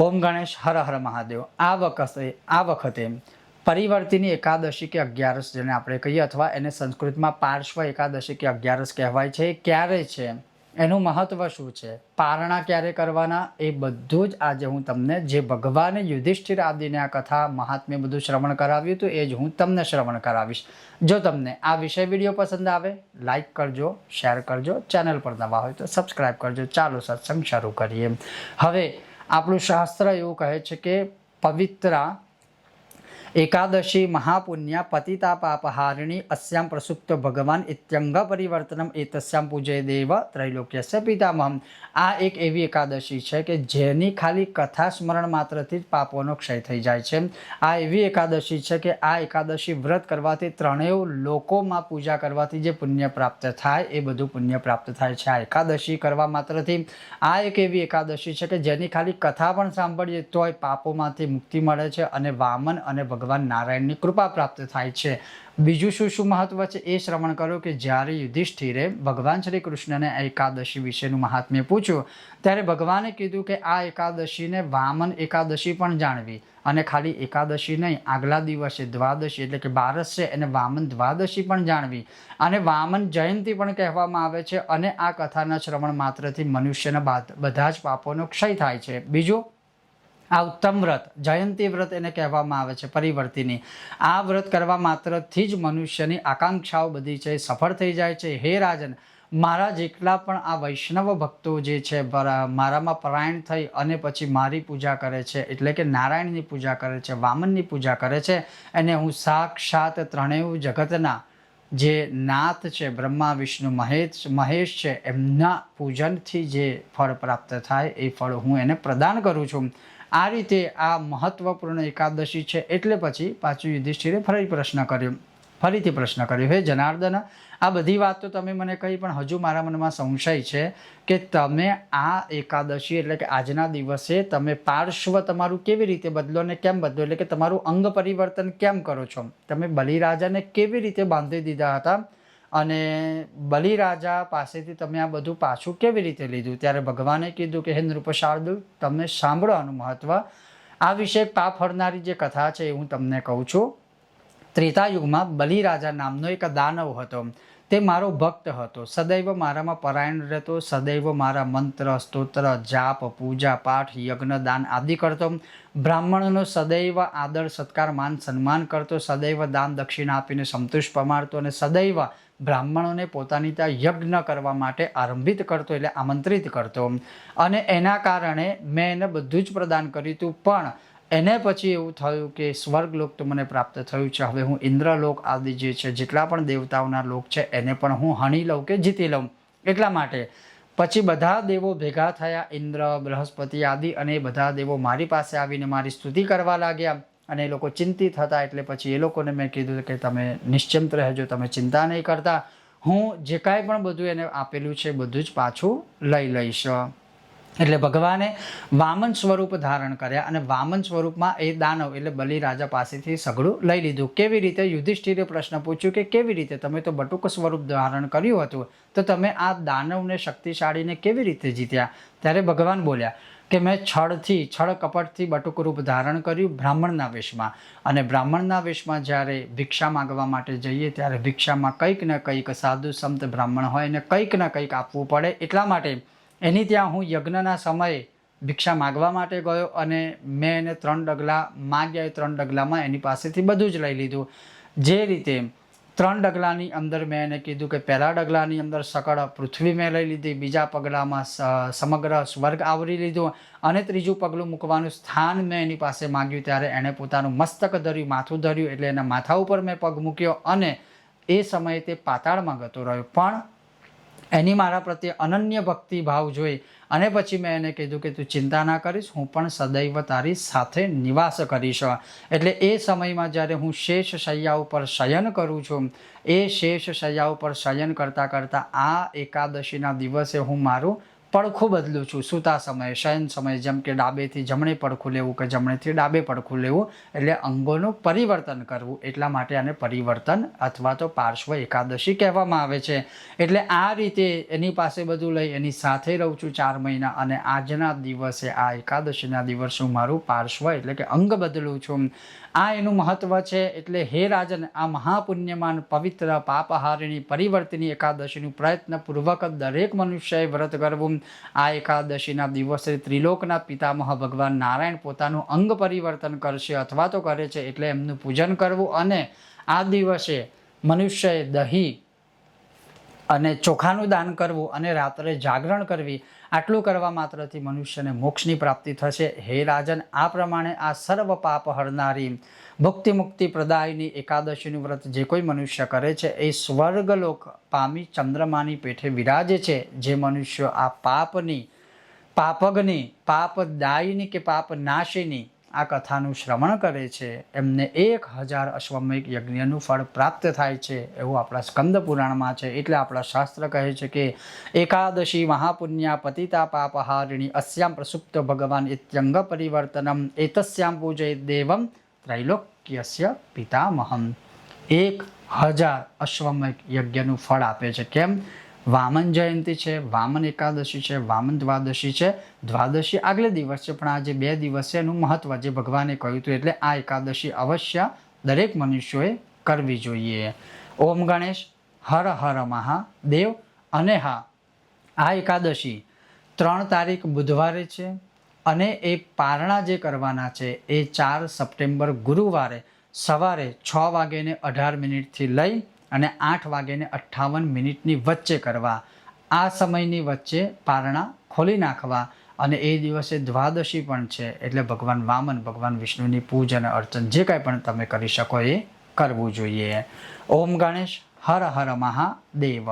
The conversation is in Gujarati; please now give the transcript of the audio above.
ઓમ ગણેશ હર હર મહાદેવ. આ વખતે આ વખતે પરિવર્તિની એકાદશી કે અગિયારસ જેને આપણે કહીએ અથવા એને સંસ્કૃતમાં પાર્શ્વ એકાદશી કે અગિયારસ કહેવાય છે. ક્યારે છે? એનું મહત્વ શું છે? પારણા ક્યારે કરવાના? એ બધું જ આજે હું તમને, જે ભગવાને યુધિષ્ઠિર આદિને આ કથા મહાત્મ્ય બધું શ્રવણ કરાવ્યું હતું, એ જ હું તમને શ્રવણ કરાવીશ. જો તમને આ વિષય વીડિયો પસંદ આવે, લાઈક કરજો, શેર કરજો, ચેનલ પર નવા હોય તો સબસ્ક્રાઈબ કરજો. ચાલો સત્સંગ શરૂ કરીએ. હવે આપણું શાસ્ત્ર એવું કહે છે કે પવિત્રા એકાદશી મહાપુણ્યા પતિતા પાપહારિણી અસ્યામ પ્રસુપ્ત ભગવાન ઇત્યંગ પરિવર્તનમ એતસ્યામ પૂજય દેવ ત્રૈલોક્યસ્ય પિતામહમ આ એક એવી એકાદશી છે કે જેની ખાલી કથા સ્મરણ માત્રથી જ પાપોનો ક્ષય થઈ જાય છે। આ એવી એકાદશી છે કે આ એકાદશી વ્રત કરવાથી ત્રણેય લોકોમાં પૂજા કરવાથી જે પુણ્ય પ્રાપ્ત થાય, એ બધું પુણ્ય પ્રાપ્ત થાય છે। આ એકાદશી કરવા માત્રથી આ એક એવી એકાદશી છે કે જેની ખાલી કથા પણ સાંભળીએ તોય પાપોમાંથી મુક્તિ મળે છે અને વામન અને ભગવાન નારાયણની કૃપા પ્રાપ્ત થાય છે. બીજું શું શું મહત્વ છે એ શ્રવણ કરો કે જ્યારે યુધિષ્ઠિરે ભગવાન શ્રી કૃષ્ણને એકાદશી વિશેનું મહાત્મ્ય પૂછ્યું, ત્યારે ભગવાને કીધું કે આ એકાદશીને વામન એકાદશી પણ જાણવી અને ખાલી એકાદશી નહીં, આગલા દિવસે દ્વાદશી એટલે કે બારસ છે એને વામન દ્વાદશી પણ જાણવી. અને વામન જયંતી પણ કહેવામાં આવે છે અને આ કથાના શ્રવણ માત્રથી મનુષ્યના બધા જ પાપોનો ક્ષય થાય છે. બીજું? આ ઉત્તમ વ્રત, જયંતી વ્રત એને કહેવામાં આવે છે, પરિવર્તિની. આ વ્રત કરવા માત્રથી જ મનુષ્યની આકાંક્ષાઓ બધી છે, સફળ થઈ જાય છે. હે રાજન, મારા જેટલા પણ આ વૈષ્ણવ ભક્તો જે છે મારામાં પરાયણ થઈ અને પછી મારી પૂજા કરે છે, એટલે કે નારાયણની પૂજા કરે છે, વામનની પૂજા કરે છે, એને હું સાક્ષાત ત્રણેય જગતના જે નાથ છે, બ્રહ્મા, વિષ્ણુ, મહેશ મહેશ છે, એમના પૂજનથી જે ફળ પ્રાપ્ત થાય એ ફળ હું એને પ્રદાન કરું છું. આ રીતે આ મહત્વપૂર્ણ એકાદશી છે એટલે પછી પાછું યુધિષ્ઠિરે ફરી પ્રશ્ન કર્યો. ફરીથી પ્રશ્ન કર્યો, હે જનાર્દન, આ બધી વાત તો તમે મને કહી, પણ હજુ મારા મનમાં સંશય છે કે તમે આ એકાદશી એટલે કે આજના દિવસે તમે પાર્શ્વ તમારું કેવી રીતે બદલો ને કેમ બદલો? એટલે કે તમારું અંગ પરિવર્તન કેમ કરો છો? તમે બલિરાજાને કેવી રીતે બાંધી દીધા હતા? અને બલિરાજા પાસેથી તમે આ બધું પાછું કેવી રીતે લીધું? ત્યારે ભગવાને કીધું કે, હે નૃપશાર્દુ તમને સાંભળવાનું મહત્વ. આ વિશે પાપ હરનારી જે કથા છે એ હું તમને કહું છું. ત્રેતાયુગમાં બલિરાજા નામનો એક દાનવ હતો. તે મારો ભક્ત હતો. સદૈવ મારામાં પરાયણ રહેતો, સદૈવ મારા મંત્ર, સ્તોત્ર, જાપ, પૂજા, પાઠ, યજ્ઞ, દાન આદિ કરતો. બ્રાહ્મણનો સદૈવ આદર, સત્કાર, માન, સન્માન કરતો. સદૈવ દાન દક્ષિણા આપીને સંતોષ પમાડતો અને સદૈવ બ્રાહ્મણોને પોતાની ત્યાં યજ્ઞ કરવા માટે આરંભિત કરતો એટલે આમંત્રિત કરતો. અને એના કારણે મેં એને બધું જ પ્રદાન કર્યું હતું. પણ એને પછી એવું થયું કે સ્વર્ગલોક તો મને પ્રાપ્ત થયું છે. હવે હું ઇન્દ્રલોક આદિ જે છે, જેટલા પણ દેવતાઓના લોક છે, એને પણ હું હણી લઉં કે જીતી લઉં. એટલા માટે પછી બધા દેવો ભેગા થયા, ઇન્દ્ર, બૃહસ્પતિ આદિ અને એ બધા દેવો મારી પાસે આવીને મારી સ્તુતિ કરવા લાગ્યા અને એ લોકો ચિંતિત હતા એટલે પછી એ લોકોને મેં કીધું કે તમે નિશ્ચિંત રહેજો, તમે ચિંતા નહીં કરતા. હું જે કાંઈ પણ બધું એને આપેલું છે બધું જ પાછું લઈ લઈશ. એટલે ભગવાને વામન સ્વરૂપ ધારણ કર્યા અને વામન સ્વરૂપમાં એ દાનવ એટલે બલિરાજા પાસેથી સઘળું લઈ લીધું. કેવી રીતે? યુધિષ્ઠિરે પ્રશ્ન પૂછ્યું કે કેવી રીતે? તમે તો બટુક સ્વરૂપ ધારણ કર્યું હતું. તો તમે આ દાનવને શક્તિશાળીને કેવી રીતે જીત્યા? ત્યારે ભગવાન બોલ્યા કે મેં છળથી, છળ કપટથી બટુક રૂપ ધારણ કર્યું બ્રાહ્મણના વેશમાં. અને બ્રાહ્મણના વેશમાં જ્યારે ભિક્ષા માગવા માટે જઈએ ત્યારે ભિક્ષામાં કંઈક ને કંઈક સાધુ સંત બ્રાહ્મણ હોય ને કંઈક ને કંઈક આપવું પડે એટલા માટે એની ત્યાં હું યજ્ઞના સમયે ભિક્ષા માગવા માટે ગયો અને મેં એને ત્રણ ડગલા માગ્યા. એ ત્રણ ડગલામાં એની પાસેથી બધું જ લઈ લીધું. જે રીતે ત્રણ ડગલાની અંદર મેં એને કીધું કે પહેલા ડગલાની અંદર સકળ પૃથ્વી મેં લઈ લીધી, બીજા પગલામાં સમગ્ર સ્વર્ગ આવરી લીધું અને ત્રીજું પગલું મૂકવાનું સ્થાન મેં એની પાસે માગ્યું. ત્યારે એણે પોતાનું મસ્તક ધર્યું, માથું ધર્યું એટલે એના માથા ઉપર મેં પગ મૂક્યો અને એ સમયે તે પાતાળમાં ગતો રહ્યો. પણ એની મારા પ્રત્યે અનન્ય ભક્તિ ભાવ જોઈ અને પછી મેં એને કીધું કે તું ચિંતા ના કરીશ, હું પણ સદૈવ તારી સાથે નિવાસ કરીશ. એટલે એ સમયમાં જ્યારે હું શેષ શૈયા ઉપર શયન કરું છું, એ શેષ શૈયા ઉપર શયન કરતાં કરતાં આ એકાદશીના દિવસે હું મારું પડખું બદલું છું. સૂતા સમયે, શયન સમયે જેમ કે ડાબેથી જમણે પડખું લેવું કે જમણેથી ડાબે પડખું લેવું, એટલે અંગોનું પરિવર્તન કરવું. એટલા માટે આને પરિવર્તન અથવા તો પાર્શ્વ એકાદશી કહેવામાં આવે છે. એટલે આ રીતે એની પાસે બધું લઈ એની સાથે રહું છું ચાર મહિના અને આજના દિવસે આ એકાદશીના દિવસે હું મારું પાર્શ્વ એટલે કે અંગ બદલું છું. આ એનું મહત્વ છે એટલે હે રાજન, આ મહાપુણ્યમાન પવિત્ર પાપહારિણી પરિવર્તની એકાદશીનું પ્રયત્નપૂર્વક દરેક મનુષ્યએ વ્રત કરવું. આ એકાદશીના દિવસે ત્રિલોકના પિતામહ ભગવાન નારાયણ પોતાનું અંગ પરિવર્તન કરશે, અથવા તો કરે છે એટલે એમનું પૂજન કરવું અને આ દિવસે મનુષ્યએ દહીં અને ચોખાનું દાન કરવું અને રાત્રે જાગરણ કરવી, આટલું કરવા માત્રથી મનુષ્યને મોક્ષની પ્રાપ્તિ થશે. હે રાજન, આ પ્રમાણે આ સર્વ પાપ હરનારી ભક્તિ મુક્તિ પ્રદાયની એકાદશીનું વ્રત જે કોઈ મનુષ્ય કરે છે, એ સ્વર્ગલોક પામી ચંદ્રમાની પેઠે વિરાજે છે. જે મનુષ્ય આ પાપની, પાપગની, પાપદાયની કે પાપ નાશીની આ કથાનું શ્રવણ કરે છે. એમને એક હજાર અશ્વમેઘ યજ્ઞનું ફળ પ્રાપ્ત થાય છે એવું આપણા સ્કંદ પુરાણમાં છે. એટલે આપણા શાસ્ત્ર કહે છે કે એકાદશી મહાપુણ્યા પતિતા પાપહારિણી અસ્યામ પ્રસુપ્ત ભગવાન ઇત્યંગ પરિવર્તનમ એતસ્યામ પૂજય દેવમ ત્રૈલોક્યસ્ય પિતામહમ. એક હજાર અશ્વમેઘ યજ્ઞનું ફળ આપે છે. કેમ? વામન જયંતી છે, વામન એકાદશી છે, વામન દ્વાદશી છે. દ્વાદશી આગલે દિવસ છે, પણ આ જે બે દિવસ એનું મહત્વ જે ભગવાને કહ્યું હતું એટલે આ એકાદશી અવશ્ય દરેક મનુષ્યોએ કરવી જોઈએ. ઓમ ગણેશ, હર હર મહાદેવ અને હા, આ એકાદશી ત્રણ તારીખ બુધવારે છે અને એ પારણા જે કરવાના છે એ ચાર સપ્ટેમ્બર ગુરુવારે સવારે છ વાગેને અઢાર મિનિટથી લઈ અને આઠ વાગ્યાને અઠ્ઠાવન મિનિટની વચ્ચે કરવા. આ સમયની વચ્ચે પારણા ખોલી નાખવા અને એ દિવસે દ્વાદશી પણ છે. એટલે ભગવાન વામન, ભગવાન વિષ્ણુની પૂજન અર્ચન જે કાંઈ પણ તમે કરી શકો એ કરવું જોઈએ. ઓમ ગણેશ, હર હર મહાદેવ.